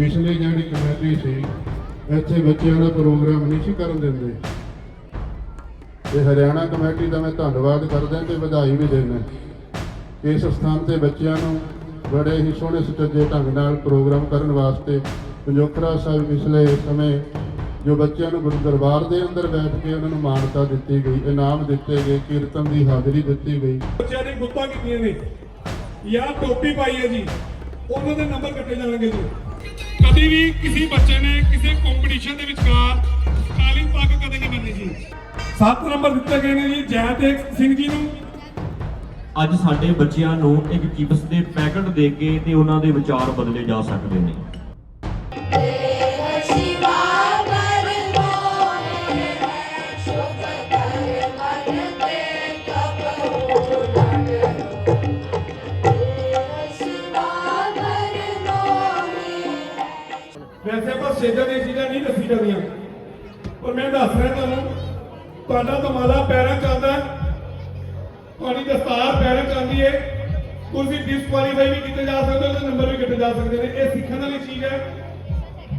ਪਿਛਲੀ ਜਿਹੜੀ ਕਮੇਟੀ ਸੀ, ਇੱਥੇ ਬੱਚਿਆਂ ਦਾ ਪ੍ਰੋਗਰਾਮ ਨਹੀਂ ਸੀ ਕਰਨ ਦਿੰਦੇ। ਤੇ ਹਰਿਆਣਾ ਕਮੇਟੀ ਦਾ ਮੈਂ ਧੰਨਵਾਦ ਕਰਦਾ ਤੇ ਵਧਾਈ ਵੀ ਦਿੰਦਾ। ਇਸ ਸਥਾਨ ਤੇ ਬੱਚਿਆਂ ਨੂੰ ਬੜੇ ਹੀ ਸੋਹਣੇ ਸੁਚੱਜੇ ਢੰਗ ਨਾਲ ਪ੍ਰੋਗਰਾਮ ਕਰਨ ਵਾਸਤੇ ਪੰਜੋਖਰਾ ਸਾਹਿਬ ਪਿਛਲੇ ਸਮੇਂ ਜੋ ਬੱਚਿਆਂ ਨੂੰ ਗੁਰੂ ਦਰਬਾਰ ਦੇ ਅੰਦਰ ਬੈਠ ਕੇ ਉਹਨਾਂ ਨੂੰ ਮਾਨਤਾ ਦਿੱਤੀ ਗਈ, ਇਨਾਮ ਦਿੱਤੇ ਗਏ, ਕੀਰਤਨ ਦੀ ਹਾਜ਼ਰੀ ਦਿੱਤੀ ਗਈ। ਬੱਚਿਆਂ ਨੇ ਗੁੱਤਾਂ ਕੀਤੀਆਂ ਨੇ। ਜਾਂ ਟੋਪੀ ਪਾਈ ਹੈ ਜੀ। ਉਹਨਾਂ ਦੇ ਨੰਬਰ ਕੱਟੇ ਜਾਣਗੇ ਜੀ। ਕਦੀ ਵੀ ਕਿਸੇ ਬੱਚੇ ਨੇ ਕਿਸੇ ਕੰਪੀਟੀਸ਼ਨ ਦੇ ਵਿਚਕਾਰ ਕਾਲੀ ਪੱਗ ਕਦੇ ਨਹੀਂ ਬੰਨੀ ਜੀ? 7 ਨੰਬਰ ਦਿੱਤੇ ਗਏ ਨੇ ਜੀ ਜੈਦੇਵ ਸਿੰਘ ਜੀ ਨੂੰ। ਅੱਜ ਸਾਡੇ ਬੱਚਿਆਂ ਨੂੰ ਇੱਕ ਚਿਪਸ ਦੇ ਪੈਕਟ ਦੇ ਕੇ ਤੇ ਉਹਨਾਂ ਦੇ ਵਿਚਾਰ ਬਦਲੇ ਜਾ ਸਕਦੇ ਨੇ। ਵੈਸੇ ਆਪਾਂ ਸੇਜਾਂ ਨਹੀਂ ਦੱਸੀ ਜਾਂਦੀਆਂ। ਪਰ ਮੈਂ ਦੱਸ ਰਿਹਾ ਤੁਹਾਨੂੰ, ਤੁਹਾਡਾ ਤਮਾਲਾ ਪੈਰਾਂ 'ਚ ਤੁਹਾਡੀ ਦਸਤਾਰ ਪੈਰਾਂ 'ਚ ਆਉਂਦੀ ਹੈ। ਤੁਸੀਂ ਡਿਸਕੁਆਲੀਫਾਈ ਵੀ ਕੀਤੇ ਜਾ ਸਕਦੇ ਹੋ ਤੇ ਨੰਬਰ ਵੀ ਕੱਟੇ ਜਾ ਸਕਦੇ ਨੇ। ਇਹ ਸਿੱਖਣ ਵਾਲੀ ਚੀਜ਼ ਹੈ।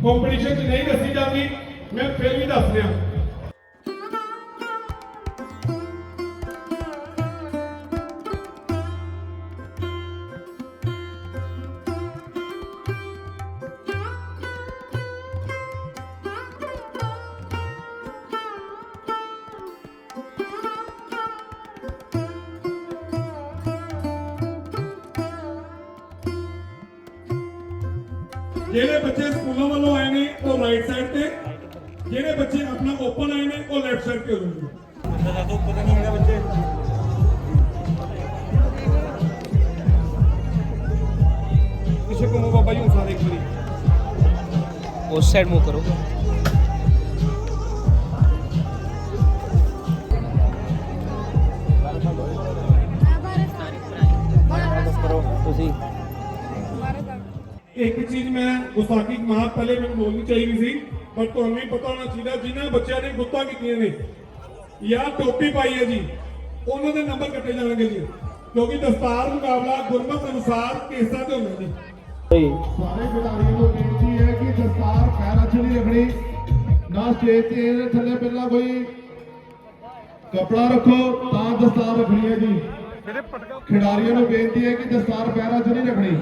ਕੰਪੀਟੀਸ਼ਨ 'ਚ ਨਹੀਂ ਦੱਸੀ ਜਾਂਦੀ। ਮੈਂ ਫਿਰ ਵੀ ਦੱਸ ਰਿਹਾ। ਜਿਹੜੇ ਬੱਚੇ ਆਪਣਾ ਓਪਨ ਆਏ ਨੇ ਉਹ ਲੈਫਟ ਸਾਈਡ ਤੇ ਹੋ ਬਾਬਾ ਜੀ ਉਸਾ ਦੇਖ ਲਈ ਉਸ ਸਾਈਡ ਮੂਵ ਕਰੋ। ਇੱਕ ਚੀਜ਼ ਮੈਂ ਗੁਸਾਕੀ ਮਾਂ ਪਹਿਲੇ ਮੈਨੂੰ ਬੋਲਣੀ ਚਾਹੀਦੀ ਸੀ। ਪਰ ਤੁਹਾਨੂੰ ਵੀ ਪਤਾ ਹੋਣਾ ਚਾਹੀਦਾ ਜਿਨ੍ਹਾਂ ਬੱਚਿਆਂ ਨੇ ਗੁੱਤਾਂ ਕੀਤੀਆਂ ਨੇ ਜਾਂ ਟੋਪੀ ਪਾਈ ਹੈ ਜੀ ਉਹਨਾਂ ਦੇ ਨੰਬਰ ਕੱਟੇ ਜਾਣਗੇ ਜੀ। ਕਿਉਂਕਿ ਦਸਤਾਰ ਮੁਕਾਬਲਾ ਗੁਰਮਤ ਅਨੁਸਾਰ ਕੇਸਾਂ ਤੇ ਹੁੰਦਾ ਜੀ। ਸਾਰੇ ਖਿਡਾਰੀਆਂ ਨੂੰ ਬੇਨਤੀ ਹੈ ਕਿ ਦਸਤਾਰ ਪੈਰਾਂ 'ਚ ਨਹੀਂ ਰੱਖਣੀ ਨਾ ਸਟੇਜ ਤੇ ਇਹਦੇ ਥੱਲੇ ਪਹਿਲਾਂ ਕੋਈ ਕਪੜਾ ਰੱਖੋ ਤਾਂ ਦਸਤਾਰ ਰੱਖਣੀ ਹੈ ਜੀ। ਖਿਡਾਰੀਆਂ ਨੂੰ ਬੇਨਤੀ ਹੈ ਕਿ ਦਸਤਾਰ ਪੈਰਾਂ 'ਚ ਨਹੀਂ ਰੱਖਣੀ।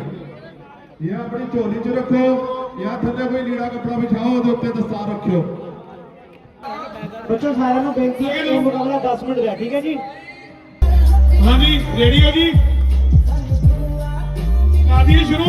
ਜਾਂ ਆਪਣੀ ਝੋਲੀ 'ਚ ਰੱਖੋ ਜਾਂ ਥੱਲੇ ਕੋਈ ਲੀੜਾ ਕਪੜਾ ਵਿਛਾਓ ਉਹਦੇ ਉੱਤੇ ਦਸਤਾਰ ਰੱਖਿਓ। ਬੱਚੋ ਸਾਰਿਆਂ ਨੂੰ ਬੇਨਤੀ ਹੈ ਕਿ ਇਹ ਮੁਕਾਬਲਾ 10 ਮਿੰਟ ਦਾ ਠੀਕ ਹੈ ਜੀ? ਹਾਂਜੀ ਰੈਡੀ ਹੋ ਜੀ? ਦਈਏ ਸ਼ੁਰੂ।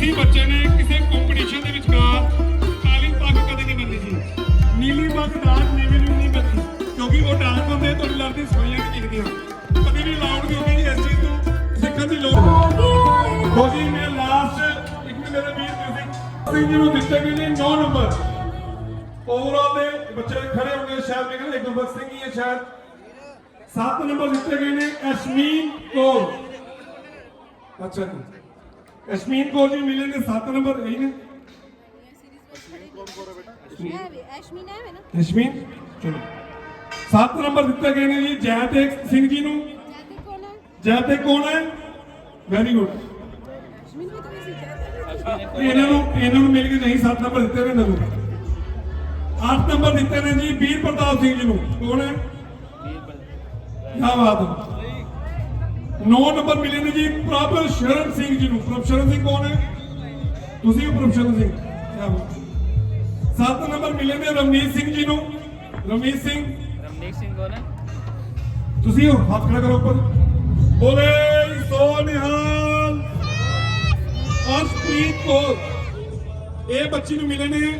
ਅਸੀਂ ਬੱਚੇ ਨੇ ਕਿਸੇ ਕੰਪੀਟੀਸ਼ਨ ਦੇ ਵਿਚਕਾਰ ਕਾਲੀ ਪੱਗ ਕਦੇ ਨਹੀਂ ਬੰਨੀ ਸੀ। ਨੀਲੀ ਪੱਗ ਦਾਤ ਨੀਵੀਂ ਨੂੰ ਨਹੀਂ ਬੰਨੀ ਕਿਉਂਕਿ ਉਹ ਡਾਂਸ ਹੁੰਦੇ ਤੁਹਾਡੀ ਲੜਦੀ, ਸਫਾਈਆਂ ਨਹੀਂ ਦਿਖਦੀਆਂ ਕਦੇ ਵੀ ਲਾਉਡ ਨਹੀਂ ਹੁੰਦੀ ਇਸ ਚੀਜ਼ ਨੂੰ ਸਿੱਖਣ ਦੀ ਲੋੜ ਬੋਲੀ ਮੇ ਲਾਸਟ ਇੱਕ ਮੇਰੇ ਵੀਰ ਤੁਸੀਂ ਸਿੰਘ ਜੀ ਦਿੱਤੇ ਗਏ ਨੇ 9 ਨੰਬਰ। ਓਵਰਆਲ ਦੇ ਬੱਚੇ ਖੜੇ ਹੋਣਗੇ ਸ਼ਾਇਦ ਮੇਰੇ ਇੱਕ ਨੰਬਰ ਸਿੰਘ ਹੀ ਹੈ ਸ਼ਾਇਦ। 7 ਨੰਬਰ ਦਿੱਤੇ ਗਏ ਨੇ, ਅਸ਼ਮੀਨ ਕੋਰ। ਅੱਛਾ ਜੀ। ਅਸ਼ਮੀਨ ਕੌਰ ਜੀ ਮਿਲੇ ਨੇ 7 ਨੰਬਰ ਇਹੀ ਨੇ। ਹੈ ਵੀ ਐਸ਼ਮੀਨ ਹੈ ਨਾ। ਅਸ਼ਮੀਨ ਚਲੋ। 7 ਨੰਬਰ ਦਿੱਤੇ ਗਏ ਨੇ ਜੀ ਜੈਤੇਕ ਸਿੰਘ ਜੀ ਨੂੰ। ਜਾਤੇ ਕੋਣ ਹੈ? ਜੈਤੇਕ ਕੌਣ ਹੈ? ਵੈਰੀ ਗੁੱਡ ਇਹਨਾਂ ਨੂੰ ਇਹਨਾਂ ਨੂੰ ਮਿਲ ਕੇ ਨਹੀਂ 7 ਨੰਬਰ ਦਿੱਤੇ ਨੇ ਇਹਨਾਂ ਨੂੰ। 8 ਨੰਬਰ ਦਿੱਤੇ ਨੇ ਜੀ ਵੀਰ ਪ੍ਰਤਾਪ ਸਿੰਘ ਜੀ ਨੂੰ। ਕੌਣ ਹੈ? ਕੀ ਬਾਤ ਹੈ। 9 ਨੰਬਰ ਮਿਲੇ ਨੇ ਜੀ ਪ੍ਰਭ ਸ਼ਰਨ ਸਿੰਘ ਜੀ ਨੂੰ। ਪ੍ਰਭ ਸ਼ਰਨ ਸਿੰਘ ਕੌਣ ਹੈ? ਤੁਸੀਂ ਹੋ ਪ੍ਰਭ ਸ਼ਰਨ ਸਿੰਘ? ਕੀ ਬਾਤ 7 ਨੰਬਰ ਮਿਲੇ ਨੇ ਰਮਨੀਤ ਸਿੰਘ ਜੀ ਨੂੰ। ਰਮਨੀਤ ਸਿੰਘ। ਰਮਨੀਕ ਸਿੰਘ ਕੌਣ ਹੈ? ਤੁਸੀਂ ਹੋ ਹੱਥ ਖੜਾ ਕਰੋ ਉੱਪਰ। ਬੋਲੇ ਸੋ ਨਿਹਾਲ। ਅਰਸ਼ਪ੍ਰੀਤ ਕੌਰ। ਇਹ ਬੱਚੀ ਨੂੰ ਮਿਲੇ ਨੇ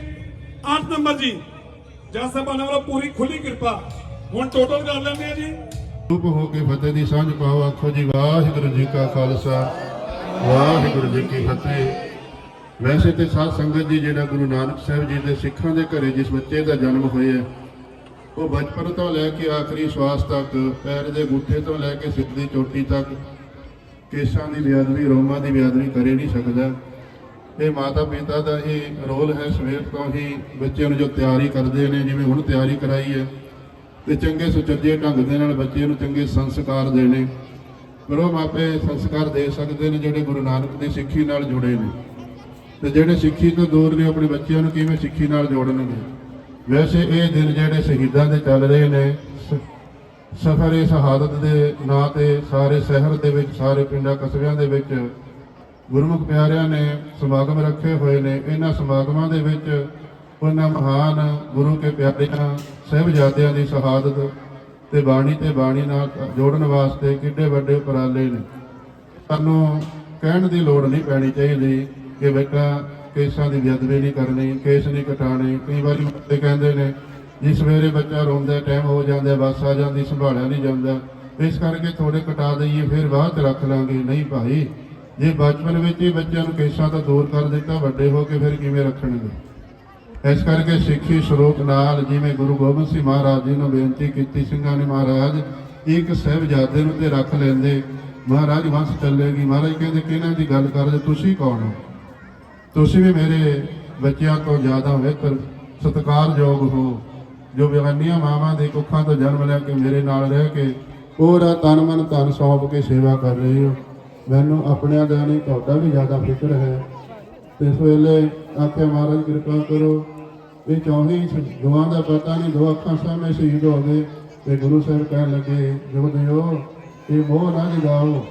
8 ਨੰਬਰ ਜੀ। ਜਸ ਸਾਹਿਬਾਨ ਵੱਲੋਂ ਪੂਰੀ ਖੁੱਲੀ ਕਿਰਪਾ। ਹੁਣ ਟੋਟਲ ਕਰ ਲੈਂਦੇ ਆ ਜੀ। ਰੂਪ ਹੋ ਕੇ ਫਤਿਹ ਦੀ ਸਾਂਝ ਪਾਓ, ਆਖੋ ਜੀ, ਵਾਹਿਗੁਰੂ ਜੀ ਕਾ ਖਾਲਸਾ। ਵਾਹਿਗੁਰੂ ਜੀ ਕੀ ਫਤਿਹ। ਵੈਸੇ ਤੇ ਸਾਧ ਸੰਗਤ ਜੀ, ਜਿਹੜਾ ਗੁਰੂ ਨਾਨਕ ਸਾਹਿਬ ਜੀ ਦੇ ਸਿੱਖਾਂ ਦੇ ਘਰੇ ਜਿਸ ਬੱਚੇ ਦਾ ਜਨਮ ਹੋਇਆ, ਉਹ ਬਚਪਨ ਤੋਂ ਲੈ ਕੇ ਆਖਰੀ ਸਵਾਸ ਤੱਕ, ਪੈਰ ਦੇ ਗੁੱਠੇ ਤੋਂ ਲੈ ਕੇ ਸਿਰ ਦੀ ਚੋਟੀ ਤੱਕ, ਕੇਸਾਂ ਦੀ ਬੇਅਦਬੀ, ਰੋਮਾਂ ਦੀ ਬੇਅਦਬੀ ਕਰੇ ਨਹੀਂ ਸਕਦਾ। ਇਹ ਮਾਤਾ ਪਿਤਾ ਦਾ ਇਹ ਰੋਲ ਹੈ, ਸਵੇਰ ਤੋਂ ਹੀ ਬੱਚਿਆਂ ਨੂੰ ਜੋ ਤਿਆਰੀ ਕਰਦੇ ਨੇ, ਜਿਵੇਂ ਹੁਣ ਤਿਆਰੀ ਕਰਾਈ ਹੈ ਤੇ ਚੰਗੇ ਸੁਚੱਜੇ ਢੰਗ ਦੇ ਨਾਲ ਬੱਚੇ ਨੂੰ ਚੰਗੇ ਸੰਸਕਾਰ ਦੇਣੇ। ਪਰ ਉਹ ਮਾਪੇ ਸੰਸਕਾਰ ਦੇ ਸਕਦੇ ਨੇ, ਜਿਹੜੇ ਗੁਰੂ ਨਾਨਕ ਦੀ ਸਿੱਖੀ ਨਾਲ ਜੁੜੇ ਨੇ। ਤੇ ਜਿਹੜੇ ਸਿੱਖੀ ਤੋਂ ਦੂਰ ਨੇ, ਆਪਣੇ ਬੱਚਿਆਂ ਨੂੰ ਕਿਵੇਂ ਸਿੱਖੀ ਨਾਲ ਜੋੜਨਗੇ? ਵੈਸੇ ਇਹ ਦਿਨ ਜਿਹੜੇ ਸ਼ਹੀਦਾਂ ਦੇ ਚੱਲ ਰਹੇ ਨੇ, ਸਫਰੇ ਸ਼ਹਾਦਤ ਦੇ ਨਾਂ ਤੇ ਸਾਰੇ ਸ਼ਹਿਰ ਦੇ ਵਿੱਚ, ਸਾਰੇ ਪਿੰਡਾਂ ਕਸਬਿਆਂ ਦੇ ਵਿੱਚ ਗੁਰਮੁਖ ਪਿਆਰਿਆਂ ਨੇ ਸਮਾਗਮ ਰੱਖੇ ਹੋਏ ਨੇ। ਇਹਨਾਂ ਸਮਾਗਮਾਂ ਦੇ ਵਿੱਚ ਉਹਨਾਂ ਮਹਾਨ ਗੁਰੂ ਕੇ ਪਿਆਰਿਆਂ, ਸਹਿਬਜ਼ਾਦਿਆਂ ਦੀ ਸ਼ਹਾਦਤ ਤੇ ਬਾਣੀ ਤੇ ਬਾਣੀ ਨਾਲ ਜੋੜਨ ਵਾਸਤੇ ਕਿੱਡੇ ਵੱਡੇ ਉਪਰਾਲੇ ਨੇ। ਸਾਨੂੰ ਕਹਿਣ ਦੀ ਲੋੜ ਨਹੀਂ ਪੈਣੀ ਚਾਹੀਦੀ ਕਿ ਬੇਟਾ ਕੇਸਾਂ ਦੀ ਬੇਅਦਬੀ ਨਹੀਂ ਕਰਨੀ, ਕੇਸ ਨਹੀਂ ਕਟਾਣੇ ਕਈ ਵਾਰੀ ਬੱਚੇ ਕਹਿੰਦੇ ਨੇ ਜਿਸ ਸਵੇਰੇ ਬੱਚਾ ਰੋਂਦਾ, ਟਾਈਮ ਹੋ ਜਾਂਦਾ, ਬੱਸ ਆ ਜਾਂਦੀ, ਸੰਭਾਲਿਆ ਨਹੀਂ ਜਾਂਦਾ। ਇਸ ਕਰਕੇ ਥੋੜੇ ਕਟਾ ਦਈਏ, ਫਿਰ ਬਾਅਦ ਚ ਰੱਖ ਲਾਂਗੇ। ਨਹੀਂ ਭਾਈ, ਜੇ ਬਚਪਨ ਵਿੱਚ ਹੀ ਬੱਚਿਆਂ ਨੂੰ ਕੇਸਾਂ ਤੋਂ ਦੂਰ ਕਰ ਦਿੱਤਾ, ਵੱਡੇ ਹੋ ਕੇ ਫਿਰ ਕਿਵੇਂ ਰੱਖਣਗੇ? ਇਸ ਕਰਕੇ ਸਿੱਖੀ ਸਰੋਤ ਨਾਲ ਜਿਵੇਂ ਗੁਰੂ ਗੋਬਿੰਦ ਸਿੰਘ ਮਹਾਰਾਜ ਜੀ ਨੂੰ ਬੇਨਤੀ ਕੀਤੀ ਸਿੰਘਾਂ ਨੇ ਮਹਾਰਾਜ, ਇੱਕ ਸਹਿਬਜ਼ਾਦੇ ਨੂੰ ਤੇ ਰੱਖ ਲੈਂਦੇ। ਮਹਾਰਾਜ ਵੰਸ਼ ਚੱਲੇਗੀ। ਮਹਾਰਾਜ ਕਹਿੰਦੇ, ਕਿਹਨਾਂ ਦੀ ਗੱਲ ਕਰਦੇ? ਤੁਸੀਂ ਕੌਣ ਹੋ? ਤੁਸੀਂ ਵੀ ਮੇਰੇ ਬੱਚਿਆਂ ਤੋਂ ਜ਼ਿਆਦਾ ਬਿਹਤਰ, ਸਤਿਕਾਰਯੋਗ ਹੋ। ਜੋ ਬਿਗਾਨੀਆਂ ਮਾਵਾਂ ਦੇ ਕੁੱਖਾਂ ਤੋਂ ਜਨਮ ਲੈ ਕੇ ਮੇਰੇ ਨਾਲ ਰਹਿ ਕੇ ਪੂਰਾ ਤਨ ਮਨ ਧਨ ਸੌਂਪ ਕੇ ਸੇਵਾ ਕਰ ਰਹੇ ਹੋ। ਮੈਨੂੰ ਆਪਣਿਆਂ ਦਾ ਨਹੀਂ, ਤੁਹਾਡਾ ਵੀ ਜ਼ਿਆਦਾ ਫਿਕਰ ਹੈ। ਇਸ ਵੇਲੇ ਆਖਿਆ ਮਹਾਰਾਜ, ਕਿਰਪਾ ਕਰੋ। ਇਹ ਚੌਹੀ ਦੁਆ ਦਾ ਪਤਾ ਨਹੀਂ, ਦੋ ਅੱਖਾਂ ਸਾਹਮਣੇ ਸ਼ਹੀਦ ਹੋ ਗਏ ਤੇ ਗੁਰੂ ਸਾਹਿਬ ਕਹਿਣ ਲੱਗੇ ਜੋ ਦਿਓ ਇਹ ਮੋਹ ਨਾ ਜਗਾਓ।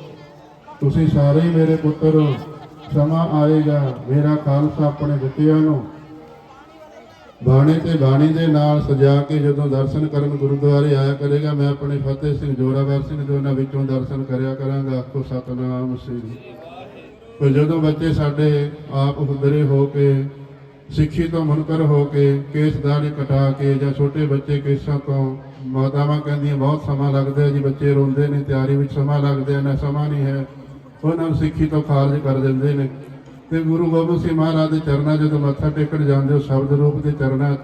ਤੁਸੀਂ ਸਾਰੇ ਹੀ ਮੇਰੇ ਪੁੱਤਰ ਹੋ। ਸਮਾਂ ਆਏਗਾ, ਮੇਰਾ ਖਾਲਸਾ ਆਪਣੇ ਬੱਚਿਆਂ ਨੂੰ। ਬਾਣੇ ਤੇ ਬਾਣੀ ਦੇ ਨਾਲ ਸਜਾ ਕੇ ਜਦੋਂ ਦਰਸ਼ਨ ਕਰਨ ਗੁਰਦੁਆਰੇ ਆਇਆ ਕਰੇਗਾ, ਮੈਂ ਆਪਣੇ ਫਤਿਹ ਸਿੰਘ ਜੋਰਾਵਰ ਸਿੰਘ ਦੇ ਉਹਨਾਂ ਵਿੱਚੋਂ ਦਰਸ਼ਨ ਕਰਿਆ ਕਰਾਂਗਾ। ਆਖੋ, ਸਤਨਾਮ ਸ੍ਰੀ ਪਰ ਜਦੋਂ ਬੱਚੇ ਸਾਡੇ ਆਪ ਹੁਦਰੇ ਹੋ ਕੇ ਸਿੱਖੀ ਤੋਂ ਮੁਨਕਰ ਹੋ ਕੇ ਕੇਸ ਦਾੜੀ ਕਟਾ ਕੇ ਜਾਂ ਛੋਟੇ ਬੱਚੇ ਕੇਸਾਂ ਤੋਂ ਮਾਤਾਵਾਂ ਕਹਿੰਦੀਆਂ ਬਹੁਤ ਸਮਾਂ ਲੱਗਦਾ ਹੈ ਜੀ ਬੱਚੇ ਰੋਂਦੇ ਨੇ ਤਿਆਰੀ ਵਿੱਚ ਸਮਾਂ ਲੱਗਦਾ ਹੈ ਨਾ ਸਮਾਂ ਨਹੀਂ ਹੈ। ਉਹਨਾਂ ਨੂੰ ਸਿੱਖੀ ਤੋਂ ਖਾਰਜ ਕਰ ਦਿੰਦੇ ਨੇ। ਤੇ ਗੁਰੂ ਗੋਬਿੰਦ ਸਿੰਘ ਮਹਾਰਾਜ ਦੇ ਚਰਨਾਂ ਜਦੋਂ ਮੱਥਾ ਟੇਕਣ ਜਾਂਦੇ ਹੋ ਸ਼ਬਦ ਰੂਪ ਦੇ ਚਰਨਾਂ 'ਚ,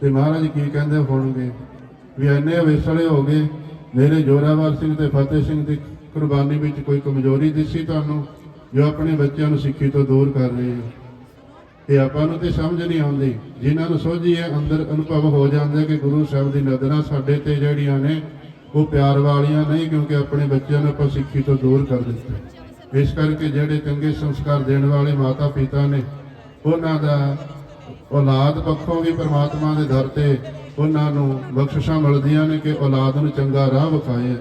ਤੇ ਮਹਾਰਾਜ ਕੀ ਕਹਿੰਦੇ ਹੋਣਗੇ? ਵੀ ਇੰਨੇ ਵਿਸਲੇ ਹੋ ਗਏ ਮੇਰੇ ਜੋਰਾਵਰ ਸਿੰਘ ਤੇ ਫਤਿਹ ਸਿੰਘ ਦੀ ਕੁਰਬਾਨੀ ਵਿੱਚ ਕੋਈ ਕਮਜ਼ੋਰੀ ਦਿਸੀ ਤੁਹਾਨੂੰ? ਜੋ ਆਪਣੇ ਬੱਚਿਆਂ ਨੂੰ ਸਿੱਖੀ ਤੋਂ ਦੂਰ ਕਰ ਰਹੇ ਹੋ ਇਹ ਆਪਾਂ ਨੂੰ ਤੇ ਸਮਝ ਨਹੀਂ ਆਉਂਦੀ। ਜਿਨ੍ਹਾਂ ਨੂੰ ਸੋਝੀ ਹੈ ਅੰਦਰ ਅਨੁਭਵ ਹੋ ਜਾਂਦਾ ਕਿ ਗੁਰੂ ਸਾਹਿਬ ਦੀ ਨਜ਼ਰਾਂ ਸਾਡੇ ਤੇ ਜਿਹੜੀਆਂ ਨੇ, ਉਹ ਪਿਆਰ ਵਾਲੀਆਂ ਨਹੀਂ, ਕਿਉਂਕਿ ਆਪਣੇ ਬੱਚਿਆਂ ਨੂੰ ਆਪਾਂ ਸਿੱਖੀ ਤੋਂ ਦੂਰ ਕਰ ਦਿੱਤਾ। ਇਸ ਕਰਕੇ ਜਿਹੜੇ ਚੰਗੇ ਸੰਸਕਾਰ ਦੇਣ ਵਾਲੇ ਮਾਤਾ ਪਿਤਾ ਨੇ, ਉਹਨਾਂ ਦਾ ਔਲਾਦ ਪੱਖੋਂ ਵੀ ਪਰਮਾਤਮਾ ਦੇ ਦਰ ਤੇ ਉਹਨਾਂ ਨੂੰ ਬਖਸ਼ਿਸ਼ਾਂ ਮਿਲਦੀਆਂ ਨੇ ਕਿ ਔਲਾਦ ਨੂੰ ਚੰਗਾ ਰਾਹ ਵਿਖਾਏ।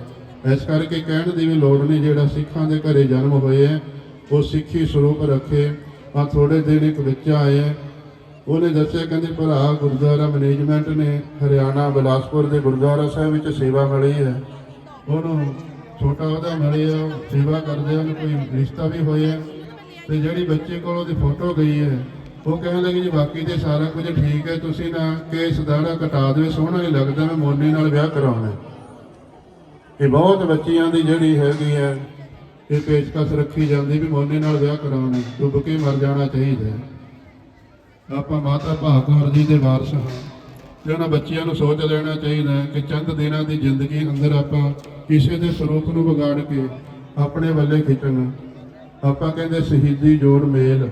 ਇਸ ਕਰਕੇ ਕਹਿਣ ਦੀ ਵੀ ਲੋੜ ਨਹੀਂ ਜਿਹੜਾ ਸਿੱਖਾਂ ਦੇ ਘਰੇ ਜਨਮ ਹੋਏ ਹੈ ਉਹ ਸਿੱਖੀ ਸਰੂਪ ਰੱਖੇ। ਆ ਥੋੜੇ ਦਿਨ ਇੱਕ ਵਿੱਚ ਆਏ। ਉਹਨੇ ਦੱਸਿਆ, ਕਹਿੰਦੇ, ਭਰਾ, ਗੁਰਦੁਆਰਾ ਮੈਨੇਜਮੈਂਟ ਨੇ ਹਰਿਆਣਾ ਬਿਲਾਸਪੁਰ ਦੇ ਗੁਰਦੁਆਰਾ ਸਾਹਿਬ ਵਿੱਚ ਸੇਵਾ ਮਿਲੀ ਹੈ। ਉਹਨੂੰ ਛੋਟਾ ਉਹਦਾ ਮਿਲਿਆ, ਉਹ ਸੇਵਾ ਕਰਦੇ ਹਨ ਕੋਈ ਰਿਸ਼ਤਾ ਵੀ ਹੋਇਆ। ਤੇ ਜਿਹੜੀ ਬੱਚੇ ਕੋਲ ਉਹਦੀ ਫੋਟੋ ਗਈ ਹੈ, ਉਹ ਕਹਿਣ ਲੱਗੀ ਜੀ, ਬਾਕੀ ਤੇ ਸਾਰਾ ਕੁਝ ਠੀਕ ਹੈ, ਤੁਸੀਂ ਨਾ ਕੇਸ ਦਾੜਾ ਕਟਾ ਦਿਓ, ਸੋਹਣਾ ਨਹੀਂ ਲੱਗਦਾ, ਮੈਂ ਮੋਨੇ ਨਾਲ ਵਿਆਹ ਕਰਾਉਣਾ ਇਹ ਬਹੁਤ ਬੱਚਿਆਂ ਦੀ ਜਿਹੜੀ ਹੈਗੀ ਹੈ ਇਹ ਪੇਸ਼ਕਸ਼ ਰੱਖੀ ਜਾਂਦੀ ਵੀ ਮੋਨੇ ਨਾਲ ਵਿਆਹ ਕਰਾਉਣਾ ਡੁੱਬ ਕੇ ਮਰ ਜਾਣਾ ਚਾਹੀਦਾ ਆਪਾਂ ਮਾਤਾ ਭਾਗਵਰ ਜੀ ਦੇ ਵਾਰਸ ਹਾਂ। ਤੇ ਉਹਨਾਂ ਬੱਚਿਆਂ ਨੂੰ ਸੋਚ ਲੈਣਾ ਚਾਹੀਦਾ ਕਿ ਚੰਦ ਦਿਨਾਂ ਦੀ ਜ਼ਿੰਦਗੀ ਅੰਦਰ ਆਪਾਂ ਕਿਸੇ ਦੇ ਸਰੂਪ ਨੂੰ ਵਿਗਾੜ ਕੇ ਆਪਣੇ ਵੱਲੇ ਖਿੱਚਣ। ਆਪਾਂ ਕਹਿੰਦੇ ਸ਼ਹੀਦੀ ਜੋੜ ਮੇਲ।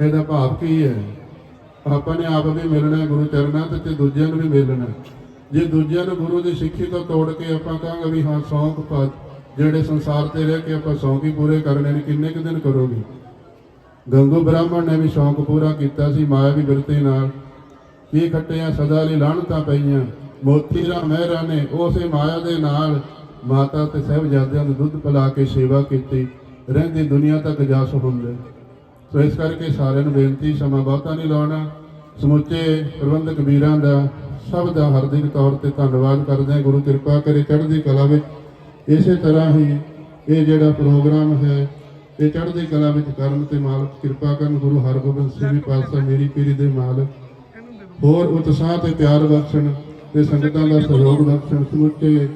ਇਹਦਾ ਭਾਵ ਕੀ ਹੈ? ਆਪਾਂ ਨੇ ਆਪ ਵੀ ਮਿਲਣਾ ਗੁਰੂ ਚਰਨਾਂ ਤੇ ਤੇ ਦੂਜਿਆਂ ਨੂੰ ਵੀ ਮਿਲਣਾ ਜੇ ਦੂਜਿਆਂ ਨੂੰ ਗੁਰੂ ਦੀ ਸਿੱਖੀ ਤੋਂ ਤੋੜ ਕੇ ਆਪਾਂ ਕਹਾਂਗੇ ਵੀ ਹਾਂ, ਸੌਂਕ ਪਾ ਜਿਹੜੇ ਸੰਸਾਰ ਤੇ ਰਹਿ ਕੇ ਆਪਾਂ ਸੌਂਕ ਹੀ ਪੂਰੇ ਕਰਨੇ ਨੇ, ਕਿੰਨੇ ਕੁ ਦਿਨ ਕਰੋਗੇ? ਗੰਗੂ ਬ੍ਰਾਹਮਣ ਨੇ ਵੀ ਸ਼ੌਂਕ ਪੂਰਾ ਕੀਤਾ ਸੀ, ਮਾਇਆ ਵੀ ਬਿਰਤੀ ਨਾਲ। ਕੀ ਖੱਟਿਆਂ, ਸਦਾ ਲਈ ਲਾਹਣਤਾਂ ਪਈਆਂ। ਮੋਤੀ ਰਾ ਮਹਿਰਾ ਨੇ ਉਸੇ ਮਾਇਆ ਦੇ ਨਾਲ ਮਾਤਾ ਤੇ ਸਾਹਿਬਜ਼ਾਦਿਆਂ ਨੂੰ ਦੁੱਧ ਪਿਲਾ ਕੇ ਸੇਵਾ ਕੀਤੀ। ਰਹਿੰਦੀ ਦੁਨੀਆ ਤੱਕ ਜਾਸ ਹੁੰਦੇ। ਸੋ ਇਸ ਕਰਕੇ ਸਾਰਿਆਂ ਨੂੰ ਬੇਨਤੀ, ਸਮਾਂ ਬਹੁਤਾ ਨਹੀਂ ਲਾਉਣਾ। ਸਮੁੱਚੇ ਪ੍ਰਬੰਧਕ ਵੀਰਾਂ ਦਾ ਸਭ ਦਾ ਹਾਰਦਿਕ ਤੌਰ ਤੇ ਧੰਨਵਾਦ ਕਰਦੇ ਹਾਂ। ਗੁਰੂ ਕਿਰਪਾ ਕਰੇ ਚੜ੍ਹਦੀ ਕਲਾ ਵਿੱਚ ਇਸੇ ਤਰ੍ਹਾਂ ਹੀ ਇਹ ਜਿਹੜਾ ਪ੍ਰੋਗਰਾਮ ਹੈ, ਇਹ ਚੜ੍ਹਦੀ ਕਲਾ ਵਿੱਚ ਕਰਨ ਤੇ ਮਾਲਕ ਕਿਰਪਾ ਕਰਨ, ਗੁਰੂ ਹਰਗੋਬਿੰਦ ਸਿੰਘ ਜੀ ਪਾਤਸ਼ਾਹ ਮੇਰੀ ਪੀਰੀ ਦੇ ਮਾਲਕ। ਹੋਰ ਉਤਸ਼ਾਹ ਤੇ ਪਿਆਰ ਬਖਸ਼ਣ ਤੇ ਸੰਗਤਾਂ ਦਾ ਸਹਿਯੋਗ ਬਖਸ਼ਣ, ਸਮੁੱਚੇ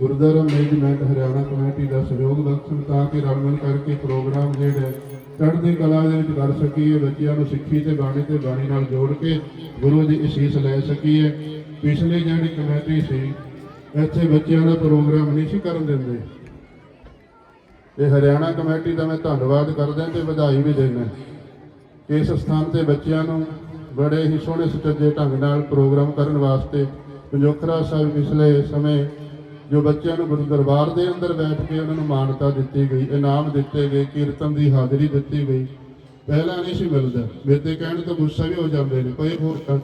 ਗੁਰਦੁਆਰਾ ਮੈਨੇਜਮੈਂਟ ਹਰਿਆਣਾ ਕਮੇਟੀ ਦਾ ਸਹਿਯੋਗ ਬਖਸ਼ਣ ਤਾਂ ਕਿ ਰਲ ਮਿਲ ਕਰਕੇ ਪ੍ਰੋਗਰਾਮ ਜਿਹੜੇ ਚੜ੍ਹਦੀ ਕਲਾ ਦੇ ਵਿੱਚ ਕਰ ਸਕੀਏ, ਬੱਚਿਆਂ ਨੂੰ ਸਿੱਖੀ ਤੇ ਬਾਣੀ ਤੇ ਬਾਣੀ ਨਾਲ ਜੋੜ ਕੇ ਗੁਰੂ ਦੀ ਅਸੀਸ ਲੈ ਸਕੀਏ। ਪਿਛਲੀ ਜਿਹੜੀ ਕਮੇਟੀ ਸੀ ਇੱਥੇ ਬੱਚਿਆਂ ਦਾ ਪ੍ਰੋਗਰਾਮ ਨਹੀਂ ਸੀ ਕਰਨ ਦਿੰਦੇ। ਇਹ ਹਰਿਆਣਾ ਕਮੇਟੀ ਦਾ ਮੈਂ ਧੰਨਵਾਦ ਕਰਦਾ ਤੇ ਵਧਾਈ ਵੀ ਦਿੰਦਾ। ਇਸ ਸਥਾਨ ਤੇ ਬੱਚਿਆਂ ਨੂੰ ਬੜੇ ਹੀ ਸੋਹਣੇ ਸੁਚੱਜੇ ਢੰਗ ਨਾਲ ਪ੍ਰੋਗਰਾਮ ਕਰਨ ਵਾਸਤੇ ਪੰਜੋਖਰਾ ਸਾਹਿਬ ਪਿਛਲੇ ਸਮੇਂ ਜੋ ਬੱਚਿਆਂ ਨੂੰ ਗੁਰੂ ਦਰਬਾਰ ਦੇ ਅੰਦਰ ਬੈਠ ਕੇ ਉਹਨਾਂ ਨੂੰ ਮਾਨਤਾ ਦਿੱਤੀ ਗਈ, ਇਨਾਮ ਦਿੱਤੇ ਗਏ, ਕੀਰਤਨ ਦੀ ਹਾਜ਼ਰੀ ਦਿੱਤੀ ਗਈ, ਪਹਿਲਾਂ ਨਹੀਂ ਸੀ ਮਿਲਦਾ। ਮੇਰੇ ਕਹਿਣ ਤੋਂ ਗੁੱਸਾ ਵੀ ਹੋ ਜਾਂਦੇ ਨੇ, ਕੋਈ ਹੋਰ ਕੰਮ।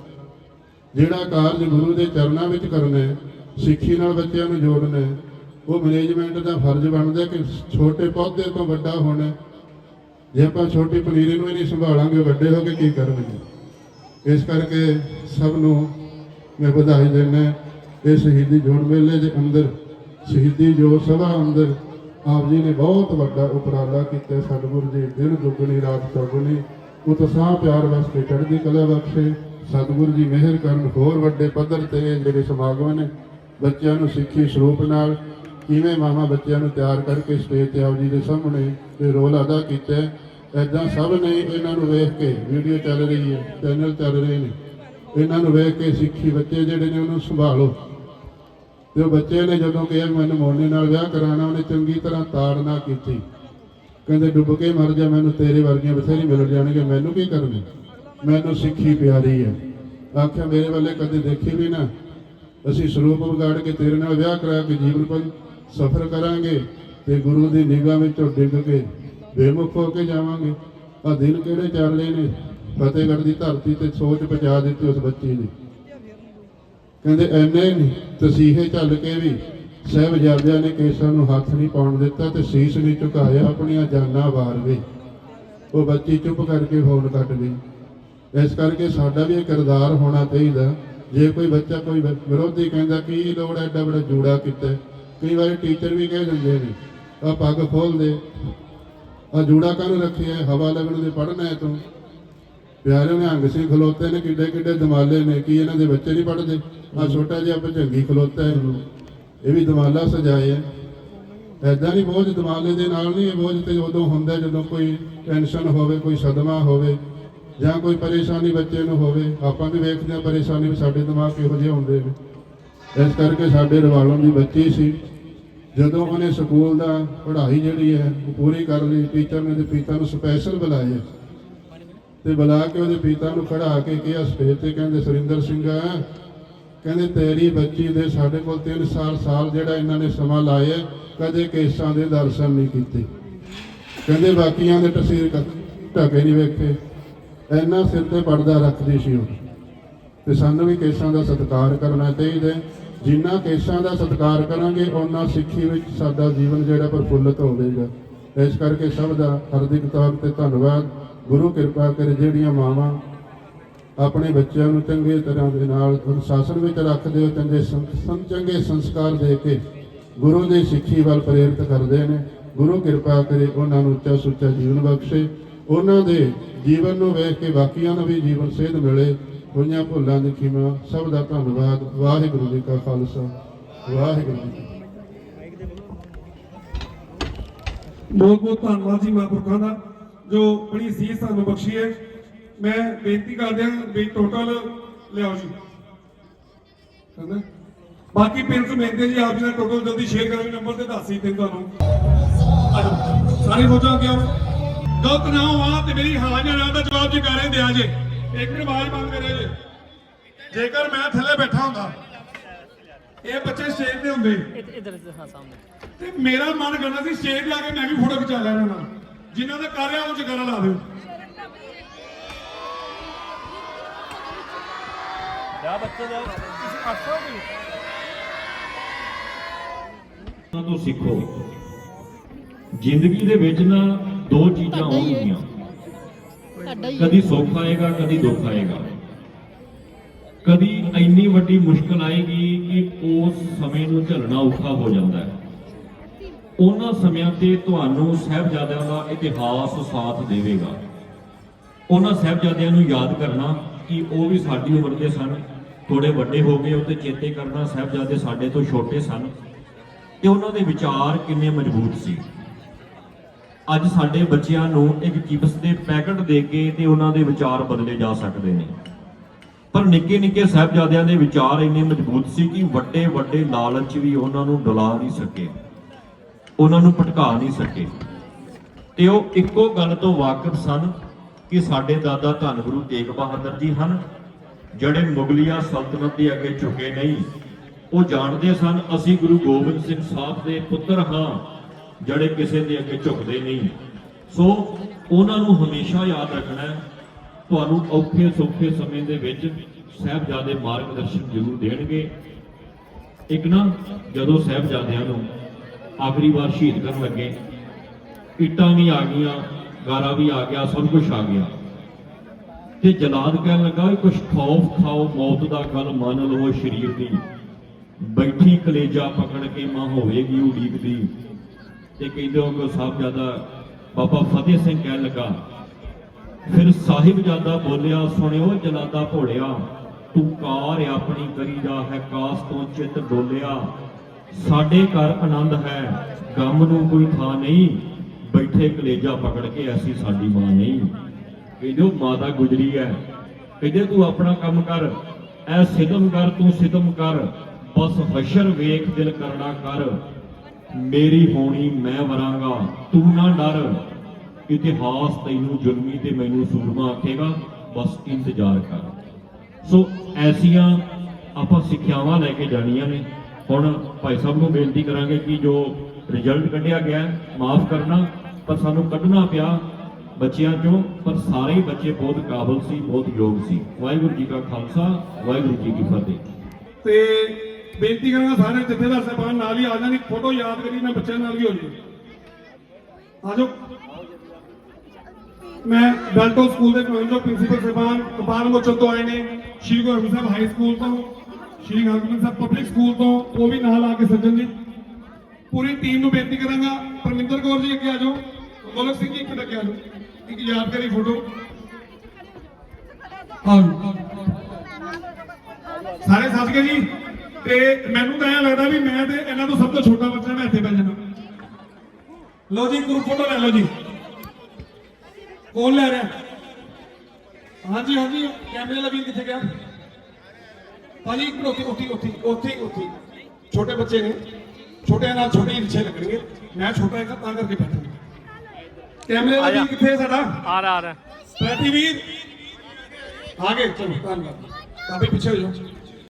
ਜਿਹੜਾ ਕਾਰਜ ਗੁਰੂ ਦੇ ਚਰਨਾਂ ਵਿੱਚ ਕਰਨਾ ਹੈ ਸਿੱਖੀ ਨਾਲ ਬੱਚਿਆਂ ਨੂੰ ਜੋੜਨਾ ਹੈ। ਉਹ ਮੈਨੇਜਮੈਂਟ ਦਾ ਫਰਜ਼ ਬਣਦਾ ਕਿ ਛੋਟੇ ਪੌਦੇ ਤੋਂ ਵੱਡਾ ਹੋਣਾ ਜੇ ਆਪਾਂ ਛੋਟੀ ਪਨੀਰੀ ਨੂੰ ਹੀ ਨਹੀਂ ਸੰਭਾਲਾਂਗੇ, ਵੱਡੇ ਹੋ ਕੇ ਕੀ ਕਰਨਗੇ? ਇਸ ਕਰਕੇ ਸਭ ਨੂੰ ਮੈਂ ਵਧਾਈ ਦਿੰਦਾ ਇਹ ਸ਼ਹੀਦੀ ਜੋੜ ਮੇਲੇ ਦੇ ਅੰਦਰ, ਸ਼ਹੀਦੀ ਜੋ ਸਭਾ ਅੰਦਰ ਆਪ ਜੀ ਨੇ ਬਹੁਤ ਵੱਡਾ ਉਪਰਾਲਾ ਕੀਤਾ ਸਤਿਗੁਰੂ ਜੀ ਦਿਨ ਦੁੱਗਣੀ, ਰਾਤ ਚੌਗੁਣੀ, ਉਤਸ਼ਾਹ, ਪਿਆਰ ਵਾਸਤੇ ਚੜ੍ਹਦੀ ਕਲਾ ਬਖਸ਼ੇ। ਸਤਿਗੁਰੂ ਜੀ ਮਿਹਰ ਕਰਨ ਹੋਰ ਵੱਡੇ ਪੱਧਰ ਤੇ ਜਿਹੜੇ ਸਮਾਗਮ ਨੇ ਬੱਚਿਆਂ ਨੂੰ ਸਿੱਖੀ ਸਰੂਪ ਨਾਲ ਕਿਵੇਂ ਮਾਮਾ ਬੱਚਿਆਂ ਨੂੰ ਤਿਆਰ ਕਰਕੇ ਸਟੇਜ ਤੇ ਆਪ ਜੀ ਦੇ ਸਾਹਮਣੇ ਇਹ ਰੋਲ ਅਦਾ ਕੀਤਾ ਹੈ। ਸਭ ਨੇ ਇਹਨਾਂ ਨੂੰ ਵੇਖ ਕੇ ਵੀਡੀਓ ਚੱਲ ਰਹੀ ਹੈ ਚੈਨਲ ਚੱਲ ਰਹੇ ਨੇ। ਇਹਨਾਂ ਨੂੰ ਵੇਖ ਕੇ ਸਿੱਖੀ ਬੱਚੇ ਜਿਹੜੇ ਨੇ ਉਹਨੂੰ ਸੰਭਾਲੋ। ਤੇ ਉਹ ਬੱਚੇ ਨੇ ਜਦੋਂ ਕਿਹਾ ਮੈਨੂੰ ਮੋਨੇ ਨਾਲ ਵਿਆਹ ਕਰਾਉਣਾ, ਉਹਨੇ ਚੰਗੀ ਤਰ੍ਹਾਂ ਤਾੜਨਾ ਕੀਤੀ। ਕਹਿੰਦੇ, ਡੁੱਬ ਕੇ ਮਰ ਜਾ, ਮੈਨੂੰ ਤੇਰੇ ਵਰਗੀਆਂ ਬਥੇਰੀ ਮਿਲ ਜਾਣਗੇ ਮੈਨੂੰ ਕੀ ਕਰਨੀ? ਮੈਨੂੰ ਸਿੱਖੀ ਪਿਆਰੀ ਹੈ। ਆਖਿਆ, ਮੇਰੇ ਵੱਲੇ ਕਦੇ ਦੇਖੀ ਵੀ ਨਾ। ਅਸੀਂ ਸਰੂਪ ਵਿਗਾੜ ਕੇ ਤੇਰੇ ਨਾਲ ਵਿਆਹ ਕਰਾ ਕੇ ਜੀਵਨ ਪਰ ਸਫਰ ਕਰਾਂਗੇ ਤੇ ਗੁਰੂ ਦੀ ਨਿਗਾਹ ਵਿੱਚੋਂ ਡਿੱਗ ਕੇ ਬੇਮੁਖ ਹੋ ਕੇ ਜਾਵਾਂਗੇ। ਆ ਦਿਨ ਕਿਹੜੇ ਚੱਲਦੇ ਨੇ? ਫਤਿਹਗੜ੍ਹ ਦੀ ਧਰਤੀ ਤੇ ਸੋਚ ਪਹੁੰਚਾ ਦਿੱਤੀ ਉਸ ਬੱਚੀ ਨੇ। ਕਹਿੰਦੇ, ਐਨੇ ਤਸੀਹੇ ਚੱਲ ਕੇ ਵੀ ਸਾਹਿਬਜ਼ਾਦਿਆਂ ਨੇ ਕੇਸਾਂ ਨੂੰ ਹੱਥ ਨਹੀਂ ਪਾਉਣ ਦਿੱਤਾ ਤੇ ਸੀਸ ਨਹੀਂ ਝੁਕਾਇਆ ਆਪਣੀਆਂ ਜਾਨਾਂ ਵਾਰਵੇ ਉਹ ਬੱਚੀ ਚੁੱਪ ਕਰਕੇ ਫੋਨ ਕੱਟ ਗਈ। ਇਸ ਕਰਕੇ ਸਾਡਾ ਵੀ ਇਹ ਕਿਰਦਾਰ ਹੋਣਾ ਚਾਹੀਦਾ। ਜੇ ਕੋਈ ਬੱਚਾ ਕੋਈ ਵਿਰੋਧੀ ਕਹਿੰਦਾ ਕੀ ਲੋੜ ਹੈ ਐਡਾ ਬੜਾ ਜੂੜਾ ਕੀਤਾ? ਕਈ ਵਾਰੀ ਟੀਚਰ ਵੀ ਕਹਿ ਦਿੰਦੇ ਨੇ ਆ ਪੱਗ ਖੋਲ ਦੇ। ਆ ਜੂੜਾ ਕਾਹਨੂੰ ਰੱਖਿਆ? ਹਵਾ ਲੱਗਣ ਦੇ ਪੜਨਾ ਹੈ ਤੂੰ। ਪਿਆਰੇ ਨਿਹੰਗ ਸਿੰਘ ਖਲੋਤੇ ਨੇ, ਕਿੱਡੇ ਕਿੱਡੇ ਦਮਾਲੇ ਨੇ, ਕੀ ਇਹਨਾਂ ਦੇ ਬੱਚੇ ਨਹੀਂ ਪੜਦੇ ਆ ਛੋਟਾ ਜਿਹਾ ਭਜੰਗੀ ਖਲੋਤਾ ਹੈ। ਇਹ ਵੀ ਦਿਮਾਲਾ ਸਜਾਏ ਹੈ। ਐਦਾਂ ਨਹੀਂ ਬੋਝ ਦਿਮਾਲੇ ਦੇ ਨਾਲ ਨਹੀਂ ਇਹ ਬੋਝ ਤੇ ਉਦੋਂ ਹੁੰਦਾ ਜਦੋਂ ਕੋਈ ਟੈਨਸ਼ਨ ਹੋਵੇ, ਕੋਈ ਸਦਮਾ ਹੋਵੇ। ਜਾਂ ਕੋਈ ਪਰੇਸ਼ਾਨੀ ਬੱਚੇ ਨੂੰ ਹੋਵੇ, ਆਪਾਂ ਵੀ ਵੇਖਦੇ ਹਾਂ ਪਰੇਸ਼ਾਨੀ ਵੀ ਸਾਡੇ ਦਿਮਾਗ ਕਿਹੋ ਜਿਹੇ ਹੁੰਦੇ ਨੇ। ਇਸ ਕਰਕੇ ਸਾਡੇ ਰਵਾਲੋਂ ਦੀ ਬੱਚੀ ਸੀ। ਜਦੋਂ ਉਹਨੇ ਸਕੂਲ ਦਾ ਪੜ੍ਹਾਈ ਜਿਹੜੀ ਹੈ, ਉਹ ਪੂਰੀ ਕਰ ਲਈ, ਟੀਚਰ ਨੇ ਤੇ ਪਿਤਾ ਨੂੰ ਸਪੈਸ਼ਲ ਬੁਲਾਇਆ। ਤੇ ਬੁਲਾ ਕੇ ਉਹਦੇ ਪਿਤਾ ਨੂੰ ਖੜਾ ਕੇ ਕਿਹਾ ਸਟੇਜ ਤੇ ਕਹਿੰਦੇ, ਸੁਰਿੰਦਰ ਸਿੰਘ, ਕਹਿੰਦੇ ਤੇਰੀ ਬੱਚੀ ਦੇ ਸਾਡੇ ਕੋਲ 3 ਸਾਲ ਸਾਲ ਜਿਹੜਾ ਇਹਨਾਂ ਨੇ ਸਮਾਂ ਲਾਇਆ, ਕਦੇ ਕੇਸਾਂ ਦੇ ਦਰਸ਼ਨ ਨਹੀਂ ਕੀਤੇ। ਕਹਿੰਦੇ ਬਾਕੀਆਂ ਦੇ ਤਸਵੀਰ ਢਕੇ ਨਹੀਂ ਵੇਖੇ। ਇੰਨਾ ਸਿਰ ਤੇ ਪਰਦਾ ਰੱਖਦੀ ਸੀ ਉਹ। ਤੇ ਸਾਨੂੰ ਵੀ ਕੇਸਾਂ ਦਾ ਸਤਿਕਾਰ ਕਰਨਾ ਚਾਹੀਦਾ ਹੈ। ਜਿੰਨਾ ਕੇਸਾਂ ਦਾ ਸਤਿਕਾਰ ਕਰਾਂਗੇ ਉਹਨਾਂ ਸਿੱਖੀ ਵਿੱਚ ਸਾਡਾ ਜੀਵਨ ਜਿਹੜਾ ਪ੍ਰਫੁੱਲਤ ਹੋਵੇਗਾ। ਇਸ ਕਰਕੇ ਸਭ ਦਾ ਹਾਰਦਿਕ ਤੌਰ ਤੇ ਧੰਨਵਾਦ। ਗੁਰੂ ਕਿਰਪਾ ਕਰੇ ਜਿਹੜੀਆਂ ਮਾਵਾਂ ਆਪਣੇ ਬੱਚਿਆਂ ਨੂੰ ਚੰਗੇ ਤਰ੍ਹਾਂ ਦੇ ਨਾਲ ਅਨੁਸ਼ਾਸਨ ਵਿੱਚ ਰੱਖਦੇ ਹੋ, ਚੰਗੇ ਸੰ- ਸੰ- ਚੰਗੇ ਸੰਸਕਾਰ ਦੇ ਕੇ ਗੁਰੂ ਦੀ ਸਿੱਖੀ ਵੱਲ ਪ੍ਰੇਰਿਤ ਕਰਦੇ ਨੇ। ਗੁਰੂ ਕਿਰਪਾ ਕਰੇ ਉਹਨਾਂ ਨੂੰ ਉੱਚਾ ਸੁੱਚਾ ਜੀਵਨ ਬਖਸ਼ੇ। ਉਹਨਾਂ ਦੇ ਜੀਵਨ ਨੂੰ ਵੇਖ ਕੇ ਬਾਕੀਆਂ ਨੂੰ ਵੀ ਜੀਵਨ ਸੇਧ ਮਿਲੇ, ਹੋਈਆਂ ਭੁੱਲਾਂ ਦੀ ਖਿਮਾ ਸਭ ਦਾ ਧੰਨਵਾਦ। ਵਾਹਿਗੁਰੂ ਜੀ ਕਾ ਖਾਲਸਾ। ਵਾਹਿਗੁਰੂ ਜੀ ਕੀ ਫਤਿਹ। ਬਹੁਤ ਬਹੁਤ ਧੰਨਵਾਦ ਜੀ ਮਹਾਂਪੁਰਖਾਂ ਦਾ, ਜੋ ਬੜੀ ਸੀਸ ਸਾਨੂੰ ਬਖਸ਼ੀ ਹੈ। ਮੈਂ ਬੇਨਤੀ ਕਰਦੇ ਹਾਂ ਵੀ ਟੋਟਲ ਲਿਆਓ ਜੀ। ਕਹਿੰਦਾ ਬਾਕੀ ਪਿੰਸ ਮਿਲਦੇ ਜੀ, ਆਪ ਜੀ ਦਾ ਟੋਟਲ ਜਲਦੀ ਸ਼ੇਅਰ ਕਰੋ ਨੰਬਰ ਤੇ ਦੱਸ ਹੀ ਤੇ ਤੁਹਾਨੂੰ। ਆਜੋ, ਸਾਰੇ ਫੋਟੋ ਅੱਗੇ ਆਓ। ਗਲਤ ਨਾ ਹੋਵਾ ਤੇ ਮੇਰੀ ਹਾਂ ਜਾਂ ਨਾ ਦਾ ਜਵਾਬ ਜਕਾਰੇ ਦਿਆ ਜੇ। ਇੱਕ ਮਿੰਟ ਆਵਾਜ਼ ਬੰਦ ਕਰਿਓ ਜੇ। ਜੇਕਰ ਮੈਂ ਥੱਲੇ ਬੈਠਾ ਹੁੰਦਾ ਇਹ ਬੱਚੇ ਸਟੇਜ ਤੇ ਹੁੰਦੇ। ਇਧਰ ਹਾਂ ਸਾਹਮਣੇ। ਤੇ ਮੇਰਾ ਮਨ ਕਰਨਾ ਸੀ ਸਟੇਜ ਆ ਕੇ ਮੈਂ ਵੀ ਫੋਟੋ ਖਿਚਾ ਲੈਣਾ ਨਾਲ। ਜਿਨ੍ਹਾਂ ਦਾ ਕਰ ਰਿਹਾ ਉਹ ਜਗਾਰਾ ਲਾ ਦਿਓ। ਬੱਚੇ ਦਾ। ਤੁਸੀਂ 800 ਦੀ ਉਹਨਾਂ ਤੋਂ ਸਿੱਖੋ। ਜ਼ਿੰਦਗੀ ਦੇ ਵਿੱਚ ਨਾ ਦੋ ਚੀਜ਼ਾਂ ਆਉਣਗੀਆਂ ਕਦੀ ਸੁੱਖ ਆਏਗਾ ਕਦੀ ਦੁੱਖ ਆਏਗਾ। ਕਦੀ ਇੰਨੀ ਵੱਡੀ ਮੁਸ਼ਕਲ ਆਏਗੀ ਕਿ ਉਸ ਸਮੇਂ ਨੂੰ ਝੱਲਣਾ ਔਖਾ ਹੋ ਜਾਂਦਾ ਹੈ। ਉਹਨਾਂ ਸਮਿਆਂ ਤੇ ਤੁਹਾਨੂੰ ਸਹਿਬਜ਼ਾਦਿਆਂ ਦਾ ਇਤਿਹਾਸ ਸਾਥ ਦੇਵੇਗਾ। ਉਹਨਾਂ ਸਹਿਬਜ਼ਾਦਿਆਂ ਨੂੰ ਯਾਦ ਕਰਨਾ ਕਿ ਉਹ ਵੀ ਸਾਡੀ ਉਮਰ ਦੇ ਸਨ। ਥੋੜੇ ਵੱਡੇ ਹੋ ਗਏ ਉਹਤੇ ਚੇਤੇ ਕਰਨਾ ਸਹਿਬਜ਼ਾਦੇ ਸਾਡੇ ਤੋਂ ਛੋਟੇ ਸਨ। ਤੇ ਉਹਨਾਂ ਦੇ ਵਿਚਾਰ ਕਿੰਨੇ ਮਜ਼ਬੂਤ ਸੀ। ਅੱਜ ਸਾਡੇ ਬੱਚਿਆਂ ਨੂੰ ਇੱਕ ਚਿਪਸ ਦੇ ਪੈਕਟ ਦੇ ਕੇ ਤੇ ਉਹਨਾਂ ਦੇ ਵਿਚਾਰ ਬਦਲੇ ਜਾ ਸਕਦੇ ਨੇ। ਪਰ ਨਿੱਕੇ ਨਿੱਕੇ ਸਾਹਿਬਜ਼ਾਦਿਆਂ ਦੇ ਵਿਚਾਰ ਇੰਨੇ ਮਜ਼ਬੂਤ ਸੀ ਕਿ ਵੱਡੇ ਵੱਡੇ ਲਾਲਚ ਵੀ ਉਹਨਾਂ ਨੂੰ ਡੁਲਾ ਨਹੀਂ ਸਕੇ। ਉਹਨਾਂ ਨੂੰ ਭਟਕਾ ਨਹੀਂ ਸਕੇ। ਤੇ ਉਹ ਇੱਕੋ ਗੱਲ ਤੋਂ ਵਾਕਿਫ ਸਨ ਕਿ ਸਾਡੇ ਦਾਦਾ ਧੰਨ ਗੁਰੂ ਤੇਗ ਬਹਾਦਰ ਜੀ ਹਨ, ਜਿਹੜੇ ਮੁਗਲਿਆ ਸਲਤਨਤ ਦੇ ਅੱਗੇ ਝੁਕੇ ਨਹੀਂ। ਉਹ ਜਾਣਦੇ ਸਨ, ਅਸੀਂ ਗੁਰੂ ਗੋਬਿੰਦ ਸਿੰਘ ਸਾਹਿਬ ਦੇ ਪੁੱਤਰ ਹਾਂ। ਜਿਹੜੇ ਕਿਸੇ ਦੇ ਅੱਗੇ ਝੁਕਦੇ ਨਹੀਂ ਸੋ ਉਹਨਾਂ ਨੂੰ ਹਮੇਸ਼ਾ ਯਾਦ ਰੱਖਣਾ ਤੁਹਾਨੂੰ ਔਖੇ ਸੌਖੇ ਸਮੇਂ ਦੇ ਵਿੱਚ ਸਾਹਿਬਜ਼ਾਦੇ ਮਾਰਗਦਰਸ਼ਨ ਜ਼ਰੂਰ ਦੇਣਗੇ। ਇੱਕ ਨਾ, ਜਦੋਂ ਸਾਹਿਬਜ਼ਾਦਿਆਂ ਨੂੰ ਆਖਰੀ ਵਾਰ ਸ਼ਹੀਦ ਕਰਨ ਲੱਗੇ, ਇੱਟਾਂ ਵੀ ਆ ਗਈਆਂ, ਗਾਰਾ ਵੀ ਆ ਗਿਆ, ਸਭ ਕੁਝ ਆ ਗਿਆ। ਤੇ ਜਲਾਦ ਕਹਿਣ ਲੱਗਾ ਵੀ ਕੁਛ ਖੌਫ ਖਾਓ, ਮੌਤ ਦਾ ਗੱਲ ਮੰਨ ਲਓ ਸ਼ਰੀਰ ਦੀ। ਬੈਠੀ ਕਲੇਜਾ ਪਕੜ ਕੇ ਮਾਂ ਹੋਵੇਗੀ ਉਡੀਕਦੀ। ਤੇ ਕਹਿੰਦੇ ਉਹ ਕੋ ਸਾਹਿਬਜ਼ਾਦਾ ਬਾਬਾ ਫਤਿਹ ਸਿੰਘ ਕਹਿਣ ਲੱਗਾ, ਫਿਰ ਸਾਹਿਬਜ਼ਾਦਾ ਬੋਲਿਆ, ਸੁਣਿਓ ਜਲਾਦਾ ਭੋਲਿਆ ਤੂੰ ਕਾਰ ਆਪਣੀ ਕਰੀ ਜਾ, ਹੈ ਕਾਸ ਤੋਂ ਚਿੱਤ ਡੋਲਿਆ। ਸਾਡੇ ਘਰ ਆਨੰਦ ਹੈ, ਗਮ ਨੂੰ ਕੋਈ ਥਾਂ ਨਹੀਂ, ਬੈਠੇ ਕਲੇਜਾ ਪਕੜ ਕੇ ਐਸੀ ਸਾਡੀ ਮਾਂ ਨਹੀਂ। ਕਹਿੰਦੇ ਉਹ ਮਾਤਾ ਗੁਜਰੀ ਹੈ ਕਹਿੰਦੇ, ਤੂੰ ਆਪਣਾ ਕੰਮ ਕਰ, ਐ ਸਿਦਮ ਕਰ, ਤੂੰ ਸਿਦਮ ਕਰ, ਬਸ ਹਸ਼ਰ ਵੇਖ ਦਿਲ ਕਰਨਾ ਕਰ। ਮੇਰੀ ਹੋਣੀ ਮੈਂ ਵਰਾਂਗਾ ਤੂੰ ਨਾ ਡਰ। ਇਤਿਹਾਸ ਤੈਨੂੰ ਜ਼ੁਲਮੀ ਤੇ ਮੈਨੂੰ ਸੂਰਮਾ ਆਖੇਗਾ, ਬਸ ਇੰਤਜ਼ਾਰ ਕਰ। ਸੋ ਐਸੀਆਂ ਆਪਾਂ ਸਿੱਖਿਆਵਾਂ ਲੈ ਕੇ ਜਾਣੀਆਂ ਨੇ। ਹੁਣ ਭਾਈ ਸਾਹਿਬ ਨੂੰ ਬੇਨਤੀ ਕਰਾਂਗੇ ਕਿ ਜੋ ਰਿਜ਼ਲਟ ਕੱਢਿਆ ਗਿਆ, ਮਾਫ ਕਰਨਾ, ਪਰ ਸਾਨੂੰ ਕੱਢਣਾ ਪਿਆ ਬੱਚਿਆਂ ਚੋਂ, ਪਰ ਸਾਰੇ ਹੀ ਬੱਚੇ ਬਹੁਤ ਕਾਬਲ ਸੀ, ਬਹੁਤ ਯੋਗ ਸੀ। ਵਾਹਿਗੁਰੂ ਜੀ ਕਾ ਖਾਲਸਾ, ਵਾਹਿਗੁਰੂ ਜੀ ਕੀ ਫਤਿਹ। ਤੇ ਬੇਨਤੀ ਕਰਾਂਗਾ ਸਾਰੇ ਜਥੇਦਾਰ ਸਾਹਿਬਾਨ ਨਾਲ ਹੀ ਆ ਜਾਣ, ਇੱਕ ਫੋਟੋ ਯਾਦ ਕਰੀ ਮੈਂ ਬੱਚਿਆਂ ਨਾਲ ਵੀ ਹੋ ਜੀ ਆ ਜਾਓ। ਮੈਂ ਬੈਲਟੋ ਸਕੂਲ ਦੇ ਪ੍ਰਬੰਧਕ ਪ੍ਰਿੰਸੀਪਲ ਸਾਹਿਬਾਨ ਕਪਾਲ ਮੋਚਨ ਤੋਂ ਆਏ ਨੇ, ਸ਼੍ਰੀ ਗੁਰੂ ਹਰਗੋਬਿੰਦ ਸਾਹਿਬ ਹਾਈ ਸਕੂਲ ਤੋਂ, ਸ਼੍ਰੀ ਹਰਗੋਬਿੰਦ ਸਾਹਿਬ ਪਬਲਿਕ ਸਕੂਲ ਤੋਂ, ਉਹ ਵੀ ਨਾਲ ਆ ਕੇ ਸੱਜਣ ਜੀ। ਪੂਰੀ ਟੀਮ ਨੂੰ ਬੇਨਤੀ ਕਰਾਂਗਾ, ਪਰਮਿੰਦਰ ਕੌਰ ਜੀ ਅੱਗੇ ਆ ਜਾਓ, ਗੋਲਕ ਸਿੰਘ ਜੀ ਇੱਕ ਮਿੰਟ ਅੱਗੇ ਆ ਜਾਓ, ਇੱਕ ਯਾਦਗਾਰੀ ਫੋਟੋ। ਆਓ ਸਾਰੇ ਸੱਜ ਗਏ ਜੀ? ਤੇ ਮੈਨੂੰ ਤਾਂ ਐਂ ਲੱਗਦਾ ਵੀ ਮੈਂ ਤੇ ਇਹਨਾਂ ਤੋਂ ਸਭ ਤੋਂ ਛੋਟਾ ਬੱਚਾ ਮੈਂ ਇੱਥੇ ਬੈ ਜਾਣਾ। ਲਓ ਜੀ ਗਰੁੱਪ ਫੋਟੋ ਲੈ ਲਓ ਜੀ। ਕੌਣ ਲੈ ਰਿਹਾ? ਹਾਂਜੀ ਹਾਂਜੀ ਕੈਮਰੇ ਵਾਲਾ ਵੀਰ ਕਿੱਥੇ ਗਿਆ? ਭਾਜੀ ਉੱਥੇ ਉੱਥੇ ਉੱਥੇ ਉੱਥੇ ਉੱਥੇ। ਛੋਟੇ ਬੱਚੇ ਨੇ। ਛੋਟਿਆਂ ਨਾਲ ਛੋਟੇ ਰਿਛੇ ਲੱਗਣਗੇ। ਮੈਂ ਛੋਟਾ ਹੈਗਾ ਤਾਂ ਕਰਕੇ ਬੈਠਾ ਕੈਮਰੇ ਵਾਲਾ ਵੀਰ ਕਿੱਥੇ ਸਾਡਾ? ਆ ਰਹਾ ਆ ਰਹਾ। ਪ੍ਰਤੀ ਵੀਰ। ਆਗੇ ਚਲੋ ਧੰਨਵਾਦ। ਕਾਫੀ ਪਿੱਛੇ ਹੋ ਜਾਓ।